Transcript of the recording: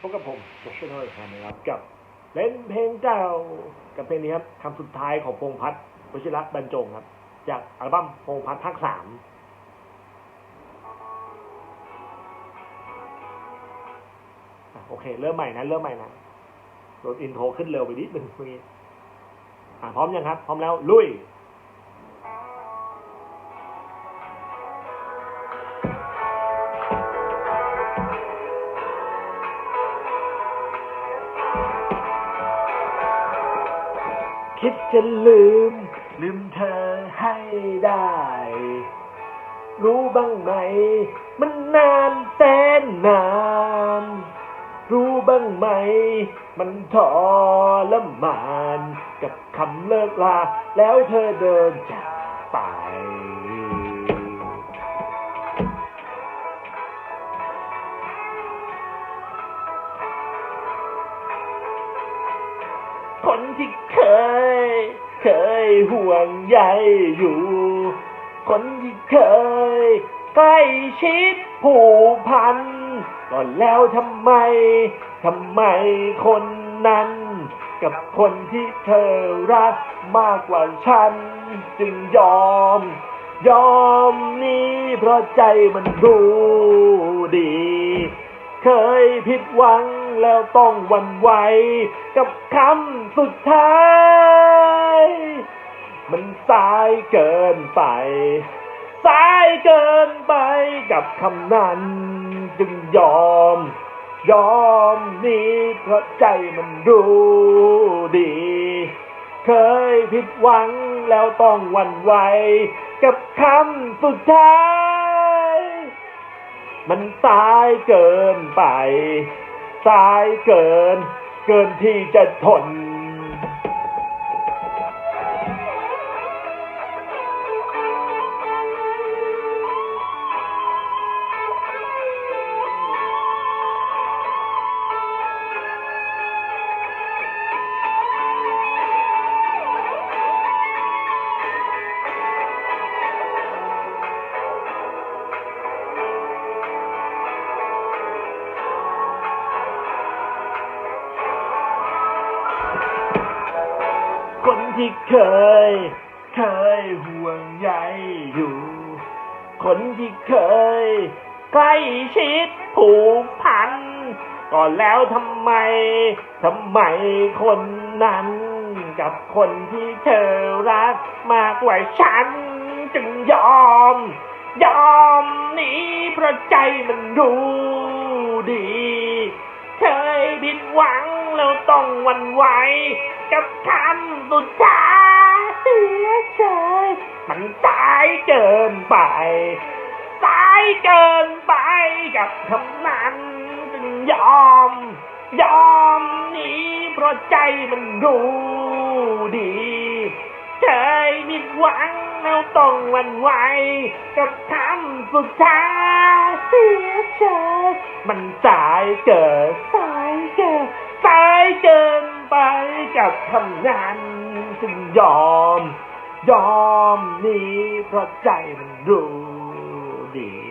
พบกับผมโจชนอยครับนะครับกับเล่นเพลงเก่ากับเพลงนี้ครับคำสุดท้ายของพงพัฒน์วชิระบรรจงครับ จากอัลบั้มพงพัฒน์ภาคสามโอเค เริ่มใหม่นะ เริ่มใหม่นะโดอินโทรขึ้นเร็วไปนิดนึงเมื่อกี้พร้อมยังครับ พร้อมแล้ว ลุย คิดจะลืม ลืมเธอให้ได้ รู้บ้างไหม มันนานแสนนาน รู้บ้างไหม มันทรมาน กับคำเลิกลา แล้วเธอเดินจากไป คนที่เคย เคยห่วงใยอยู่ คนที่เคยใกล้ชิดผูกพันก็แล้วทำไมทำไมคนนั้น กับคนที่เธอรักมากกว่าฉัน จึงยอม ยอมหนี้เพราะใจมันรู้ดี เคยผิดหวัง แล้วต้องวันไหว กับคำสุดท้าย มันสายเกินไป สายเกินไปกับคำนั้น จึงยอม ยอมนี้เพราะใจมันรู้ดี เคยผิดหวังแล้วต้องวันไหว กับคำสุดท้ายมันสายเกินไป สายเกิน เกินที่จะทน ที่เคย เคยห่วงใยอยู่ คนที่เคย ใกล้ชิดผูกพันก็แล้วทำไมทำไมคนนั้น กับคนที่เธอรักมากกว่าฉัน จึงยอม ยอมหนีเพราะใจมันรู้ดี เคยผิดหวัง แล้วต้องวันไหว กับคำสุดท้ายเสียใจมันสายเกินไปสายเกินไปกับคำนั้นจึงยอม ยอมหนีเพราะใจมันรู้ดีเคยผิดหวังแล้วต้องวันไหว กับคำสุดท้ายเสียใจมันสายเกินสายเกิน สายเกินไปกับคำนั้นจึงยอม ยอมหนี้เพราะใจมันรู้ดี